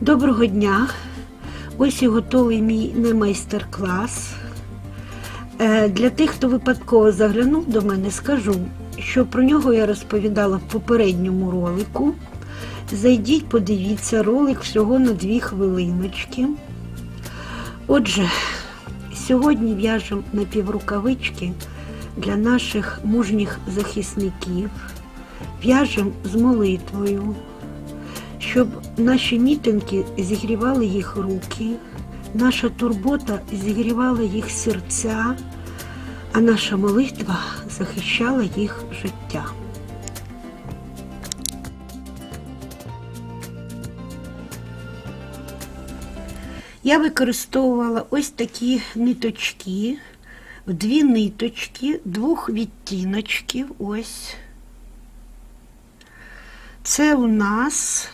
Доброго дня! Ось і готовий мій не майстер-клас. Е, Для тих, хто випадково заглянув до мене, скажу, що про нього я розповідала в попередньому ролику. Зайдіть, подивіться ролик всього на дві хвилиночки. Отже, сьогодні в'яжемо напіврукавички для наших мужніх захисників. В'яжемо з молитвою, щоб наші мітинги зігрівали їх руки, наша турбота зігрівала їх серця, а наша молитва захищала їх життя. Я використовувала ось такі ниточки, дві ниточки, двох відтіночків. Ось. Це у нас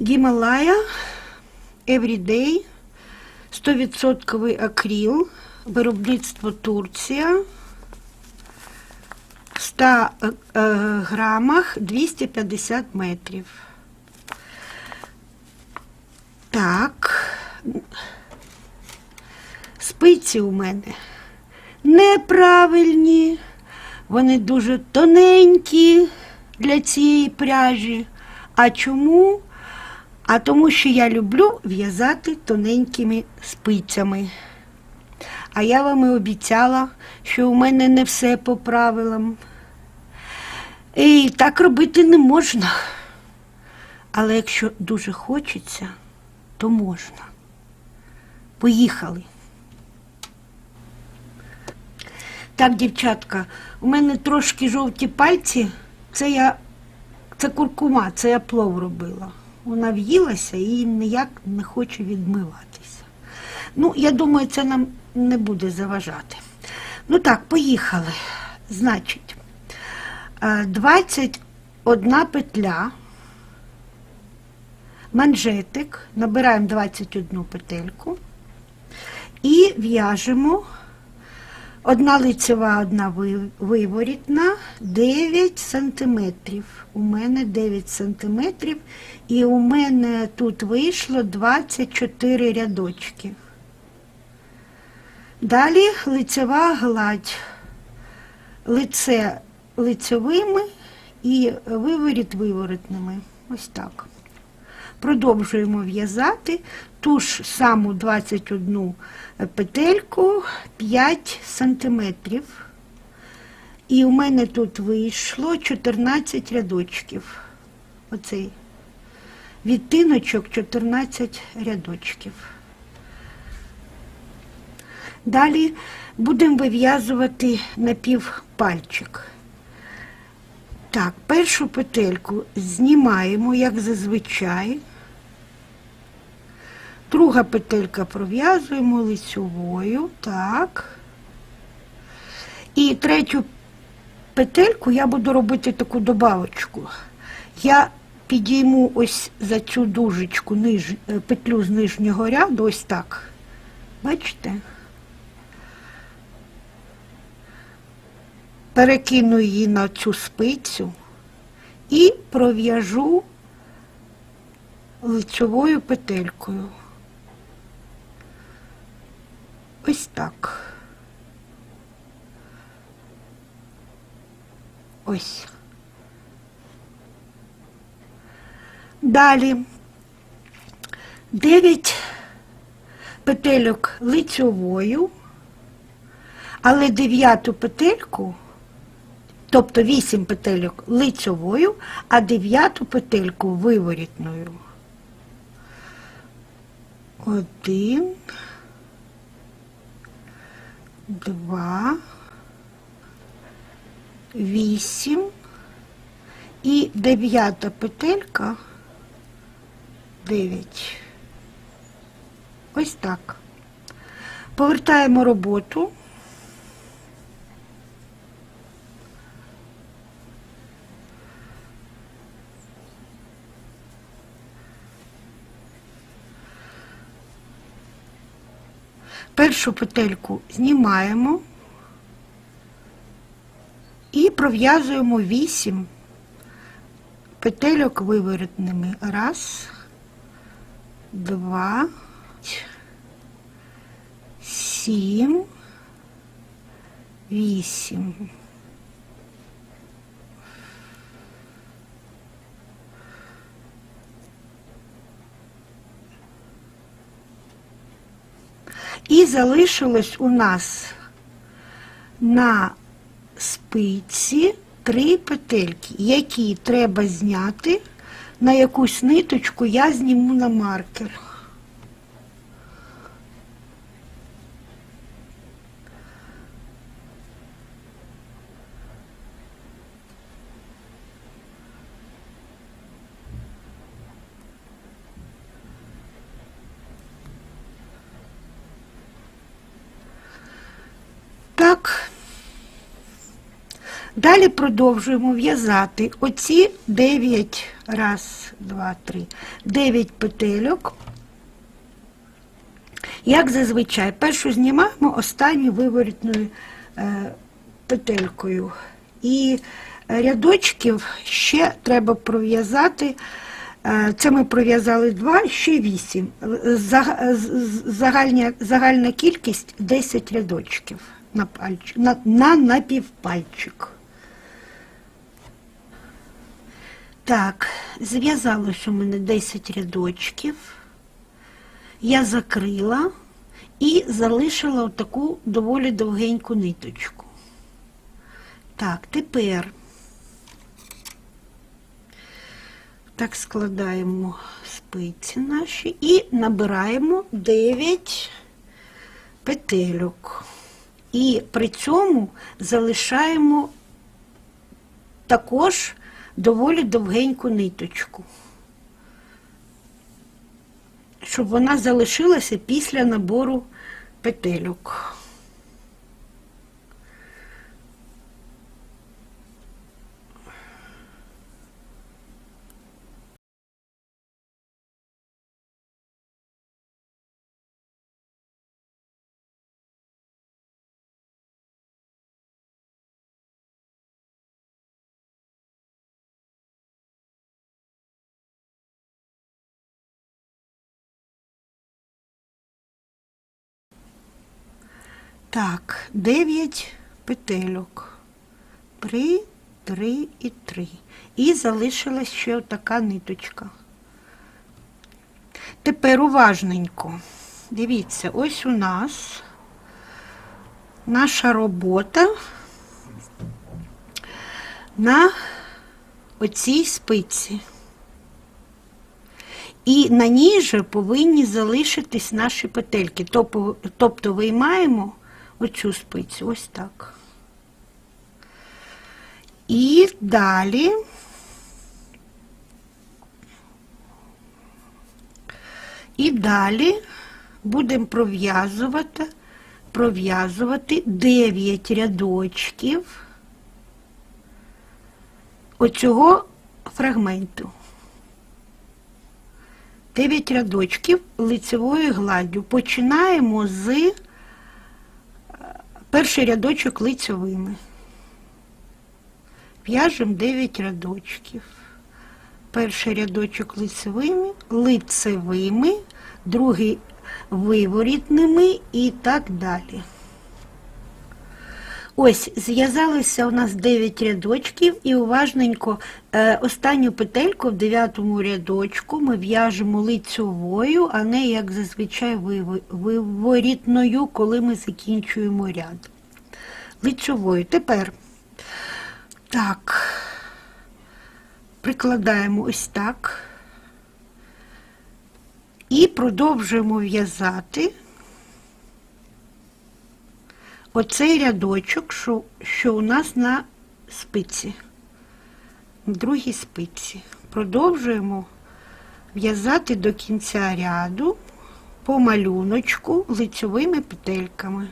Гімалая Everyday 100% акрил, виробництво Турція. В 100 е, е, грамах 250 метрів. Так. Спиці у мене неправильні, вони дуже тоненькі для цієї пряжі. А чому? А тому, що я люблю в'язати тоненькими спицями. А я вам і обіцяла, що у мене не все по правилам. І так робити не можна. Але якщо дуже хочеться, то можна. Поїхали. Так, дівчатка, у мене трошки жовті пальці. Це я це куркума, це я плов робила. Вона в'їлася і ніяк не хоче відмиватися. Ну, я думаю, це нам не буде заважати. Ну так, поїхали. Значить, е, 21 петля, манжетик, набираємо 21 петельку і в'яжемо Одна лицева, одна виворітна, 9 сантиметрів. У мене 9 сантиметрів, і у мене тут вийшло 24 рядочки. Далі лицева гладь. Лице лицевими і виворіт виворотними. Ось так. Продовжуємо в'язати ту ж саму 21 петельку 5 сантиметрів. І у мене тут вийшло 14 рядочків. Оцей відтиночок 14 рядочків. Далі будемо вив'язувати напівпальчик. Так, першу петельку знімаємо, як зазвичай. Друга петелька пров'язуємо лицьовою, так. І третю петельку я буду робити таку добавочку. Я підійму ось за цю дужечку ниж, е, петлю з нижнього ряду, ось так. Бачите? Перекину її на цю спицю і пров'яжу лицьовою петелькою. Ось так. Ось. Далі 9 петельок лицьовою, але дев'яту петельку, тобто 8 петельок лицьовою, а дев'яту петельку виворітною. Один, два, вісім і дев'ята петелька дев'ять. Ось так. Повертаємо роботу. Першу петельку знімаємо і пров'язуємо 8 петельок виворотними. Раз, два, сім, вісім. І залишилось у нас на спиці три петельки, які треба зняти на якусь ниточку, я зніму на маркер. Так. Далі продовжуємо в'язати оці 9, раз, два, три, 9 петельок. Як зазвичай, першу знімаємо останню виворітною е, петелькою. І рядочків ще треба пров'язати. е, Це ми пров'язали 2, ще 8. Загальня, загальна кількість 10 рядочків на, пальчик, на, на напівпальчик. Так, зв'язалось у мене 10 рядочків. Я закрила і залишила отаку доволі довгеньку ниточку. Так, тепер так складаємо спиці наші і набираємо 9 петельок. І при цьому залишаємо також доволі довгеньку ниточку, щоб вона залишилася після набору петельок. Так, 9 петельок. 3, 3 і 3. І залишилась ще така ниточка. Тепер уважненько. Дивіться, ось у нас наша робота на оцій спиці. І на ній же повинні залишитись наші петельки. Тобто виймаємо оцю спицю, ось так. І далі і далі будемо пров'язувати пров'язувати 9 рядочків оцього фрагменту. 9 рядочків лицевою гладдю. Починаємо з перший рядочок лицевими. В'яжемо 9 рядочків. Перший рядочок лицевими, лицевими, другий виворітними і так далі. Ось, зв'язалося у нас 9 рядочків і уважненько е, останню петельку в 9 рядочку ми в'яжемо лицьовою, а не, як зазвичай, виворітною, коли ми закінчуємо ряд. Лицьовою. Тепер, так, прикладаємо ось так і продовжуємо в'язати оцей рядочок, що, що у нас на спиці, другій спиці. Продовжуємо в'язати до кінця ряду по малюночку лицьовими петельками.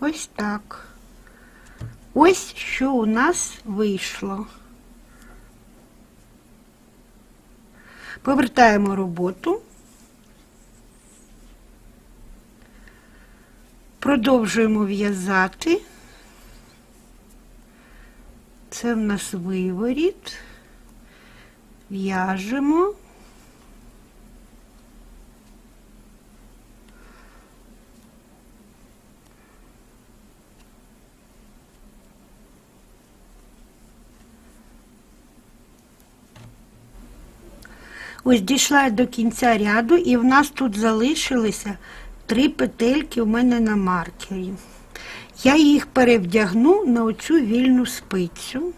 Ось так. Ось що у нас вийшло. Повертаємо роботу. Продовжуємо в'язати. Це в нас виворіт. В'яжемо. Ось дійшла я до кінця ряду, і в нас тут залишилися три петельки у мене на маркері. Я їх перевдягну на оцю вільну спицю.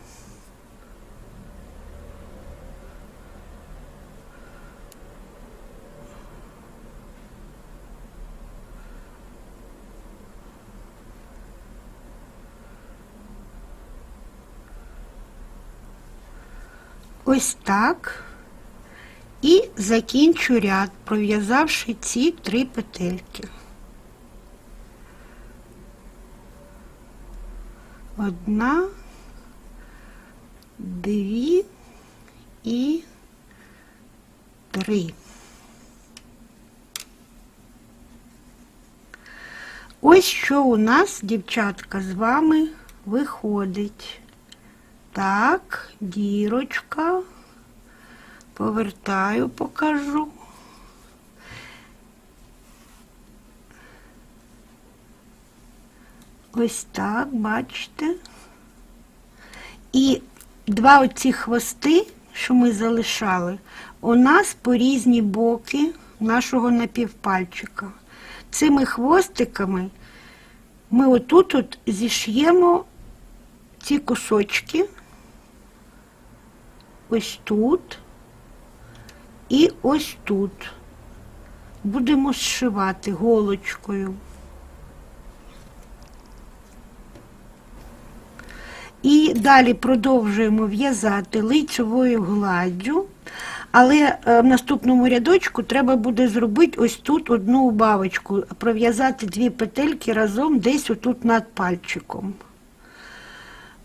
Ось так. І закінчу ряд, пров'язавши ці три петельки. Одна, дві і три. Ось що у нас, дівчатка, з вами виходить. Так, дірочка. Повертаю, покажу. Ось так, бачите. І два оці хвости, що ми залишали, у нас по різні боки нашого напівпальчика. Цими хвостиками ми отут от зіш'ємо ці кусочки. Ось тут і ось тут. Будемо зшивати голочкою. І далі продовжуємо в'язати лицевою гладдю, але е, в наступному рядочку треба буде зробити ось тут одну убавочку, пров'язати дві петельки разом десь отут над пальчиком.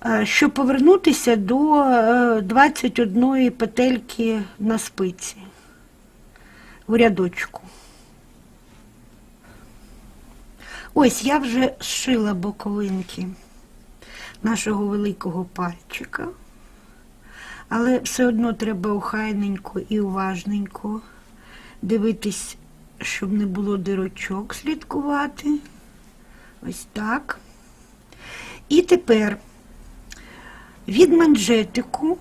Е, Щоб повернутися до е, 21 петельки на спиці в рядочку. Ось я вже зшила боковинки нашого великого пальчика, але все одно треба охайненько і уважненько дивитись, щоб не було дирочок, слідкувати. Ось так. І тепер від манжетику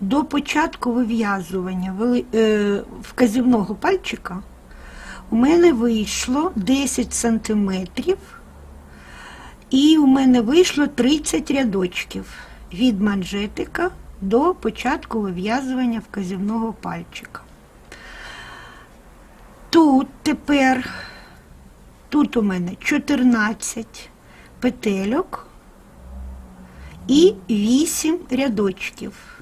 до початку вив'язування е, вказівного пальчика у мене вийшло 10 сантиметрів, і у мене вийшло 30 рядочків від манжетика до початку вив'язування вказівного пальчика. Тут тепер, тут у мене 14 петельок і 8 рядочків.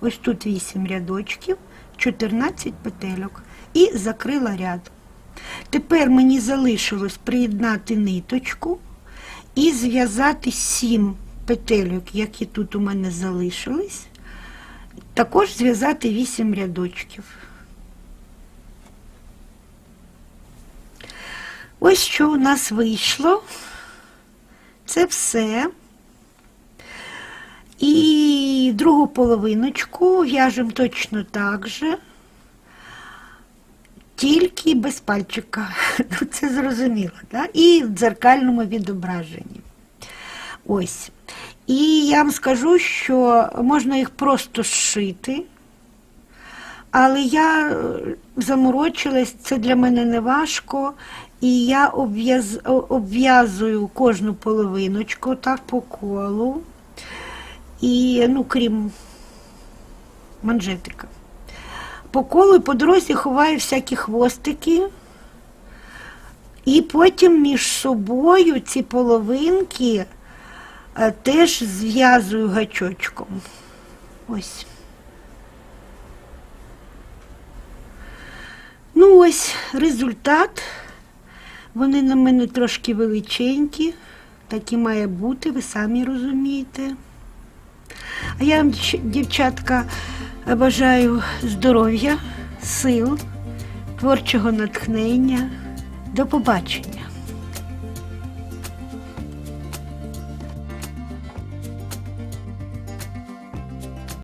Ось тут 8 рядочків, 14 петельок і закрила ряд. Тепер мені залишилось приєднати ниточку і зв'язати 7 петельок, які тут у мене залишились. Також зв'язати 8 рядочків. Ось що у нас вийшло. Це все. І другу половиночку в'яжемо точно так же, тільки без пальчика. Ну, Це зрозуміло, да? і в дзеркальному відображенні. Ось. І я вам скажу, що можна їх просто зшити, але я е, заморочилась, це для мене не важко. І я обв'яз- обв'язую кожну половиночку так по колу. І, ну, крім манжетика. По колу і по дорозі ховаю всякі хвостики. І потім між собою ці половинки е, теж зв'язую гачочком. Ось. Ну ось результат. Вони на мене трошки величенькі, так і має бути, ви самі розумієте. А я вам, дівчатка, бажаю здоров'я, сил, творчого натхнення. До побачення.